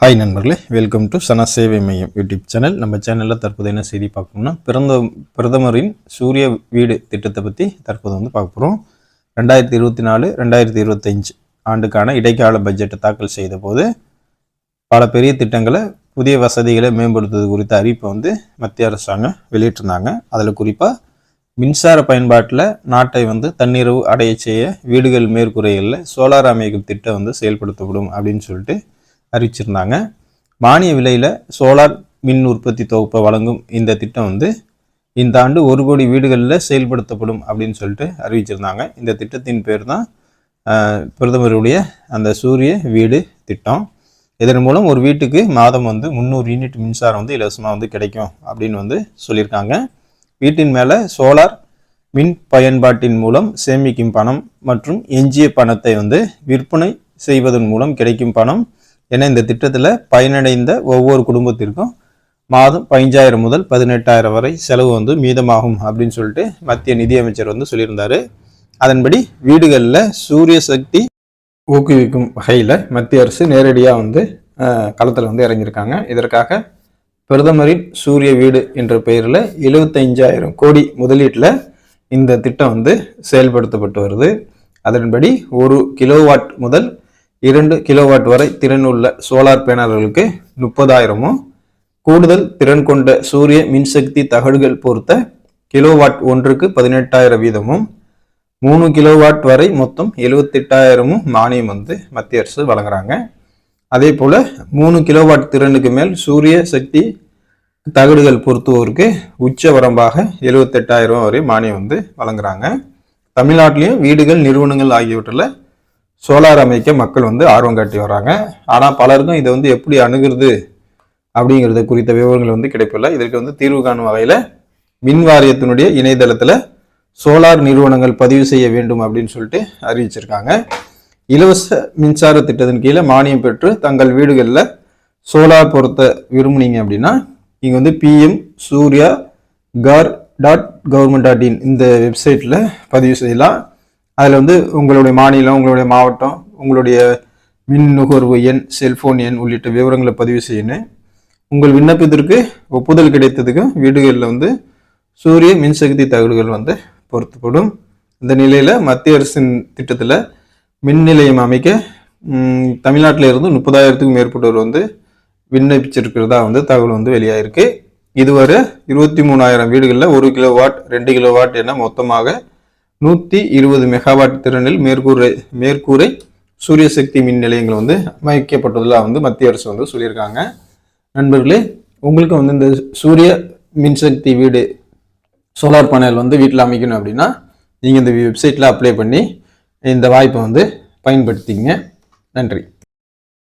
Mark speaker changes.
Speaker 1: Hi நண்பர்களே. Welcome to சன சேவை மையம் யூடியூப் சேனல் நம்ம சேனலில் தற்போது என்ன செய்தி பார்க்கணும்னா பிறந்த பிரதமரின் சூரிய வீடு திட்டத்தை பற்றி தற்போது வந்து பார்க்க போகிறோம் ரெண்டாயிரத்தி இருபத்தி நாலு ரெண்டாயிரத்தி இருபத்தஞ்சு ஆண்டுக்கான இடைக்கால பட்ஜெட்டை தாக்கல் செய்த போது பல பெரிய திட்டங்களை புதிய வசதிகளை மேம்படுத்துவது குறித்த அறிவிப்பை வந்து மத்திய அரசாங்கம் வெளியிட்டிருந்தாங்க. அதில் குறிப்பாக மின்சார பயன்பாட்டில் நாட்டை வந்து தன்னிறைவு அடைய செய்ய வீடுகள் மேற்கூரைகளில் சோலார் அமைக்கும் திட்டம் வந்து செயல்படுத்தப்படும் அப்படின்னு சொல்லிட்டு அறிவிச்சிருந்தாங்க. மானிய விலையில் சோலார் மின் உற்பத்தி தொகுப்பை வழங்கும் இந்த திட்டம் வந்து இந்த ஆண்டு ஒரு கோடி வீடுகளில் செயல்படுத்தப்படும் அப்படின்னு சொல்லிட்டு அறிவிச்சிருந்தாங்க. இந்த திட்டத்தின் பேர் தான் பிரதமருடைய அந்த சூரிய வீடு திட்டம். இதன் மூலம் ஒரு வீட்டுக்கு மாதம் வந்து முந்நூறு யூனிட் மின்சாரம் வந்து இலவசமாக வந்து கிடைக்கும் அப்படின்னு வந்து சொல்லியிருக்காங்க. வீட்டின் மேலே சோலார் மின் பயன்பாட்டின் மூலம் சேமிக்கும் பணம் மற்றும் எஞ்சிய பணத்தை வந்து விற்பனை செய்வதன் மூலம் கிடைக்கும் பணம் என இந்த திட்டத்தில் பயனடைந்த ஒவ்வொரு குடும்பத்திற்கும் மாதம் பதினஞ்சாயிரம் முதல் பதினெட்டாயிரம் வரை செலவு வந்து மீதமாகும் அப்படின்னு சொல்லிட்டு மத்திய நிதியமைச்சர் வந்து சொல்லியிருந்தார். அதன்படி வீடுகளில் சூரிய சக்தி ஊக்குவிக்கும் வகையில் மத்திய அரசு நேரடியாக வந்து களத்தில் வந்து இறங்கியிருக்காங்க. இதற்காக பிரதமரின் சூரிய வீடு என்ற பெயரில் எழுபத்தைஞ்சாயிரம் கோடி முதலீட்டில் இந்த திட்டம் வந்து செயல்படுத்தப்பட்டு வருது. அதன்படி ஒரு கிலோவாட் முதல் இரண்டு கிலோவாட் வரை திறன் உள்ள சோலார் பேனல்களுக்கு முப்பதாயிரமும் கூடுதல் திறன் கொண்ட சூரிய மின்சக்தி தகடுகள் பொறுத்த கிலோவாட் ஒன்றுக்கு பதினெட்டாயிரம் வீதமும் மூணு கிலோவாட் வரை மொத்தம் எழுவத்தெட்டாயிரமும் மானியம் வந்து மத்திய அரசு வழங்குறாங்க. அதே போல் மூணு கிலோவாட் திறனுக்கு மேல் சூரிய சக்தி தகடுகள் பொறுத்துவோருக்கு உச்ச வரம்பாக எழுவத்தெட்டாயிரம் வரை மானியம் வந்து வழங்குறாங்க. தமிழ்நாட்டிலையும் வீடுகள் நிறுவனங்கள் ஆகியவற்றில் சோலார் அமைக்க மக்கள் வந்து ஆர்வம் காட்டி வராங்க ஆனால் பலருக்கும் இதை வந்து எப்படி அணுகிறது அப்படிங்கிறது குறித்த விவரங்கள் வந்து கிடைப்பில்லை. இதற்கு வந்து தீர்வு காணும் வகையில் மின் வாரியத்தினுடைய இணையதளத்தில் சோலார் நிறுவனங்கள் பதிவு செய்ய வேண்டும் அப்படின்னு சொல்லிட்டு அறிவிச்சிருக்காங்க. இலவச மின்சார திட்டத்தின் கீழே மானியம் பெற்று தங்கள் வீடுகளில் சோலார் பொருத்த விரும்புனீங்க அப்படின்னா நீங்கள் வந்து PM Surya Ghar dot government dot in இந்த வெப்சைட்டில் பதிவு செய்யலாம். அதில் வந்து உங்களுடைய மாநிலம் உங்களுடைய மாவட்டம் உங்களுடைய மின் நுகர்வு எண் செல்ஃபோன் எண் உள்ளிட்ட விவரங்களை பதிவு செய்யணும் உங்கள் விண்ணப்பத்திற்கு ஒப்புதல் கிடைத்ததுக்கு வீடுகளில் வந்து சூரிய மின்சக்தி தகடுகள் வந்து பொருத்தப்படும். இந்த நிலையில் மத்திய அரசின் திட்டத்தில் மின் நிலையம் அமைக்க தமிழ்நாட்டில் இருந்து முப்பதாயிரத்துக்கும் மேற்பட்டோர் வந்து விண்ணப்பிச்சிருக்கிறதா வந்து தகவல் வந்து வெளியாயிருக்கு. இதுவரை இருபத்தி மூணாயிரம் வீடுகளில் ஒரு கிலோ வாட் ரெண்டு கிலோ வாட் என மொத்தமாக நூற்றி இருபது மெகாவாட் திறனில் மேற்கூரை மேற்கூரை சூரிய சக்தி மின் நிலையங்கள் வந்து அமைக்கப்பட்டுள்ளதாக வந்து மத்திய அரசு வந்து சொல்லியிருக்காங்க. நண்பர்களே உங்களுக்கு வந்து இந்த சூரிய மின்சக்தி வீடு சோலார் பேனல் வந்து வீட்டில் அமைக்கணும் அப்படின்னா நீங்கள் இந்த வெப்சைட்டில் அப்ளை பண்ணி இந்த வாய்ப்பை வந்து பயன்படுத்திங்க நன்றி.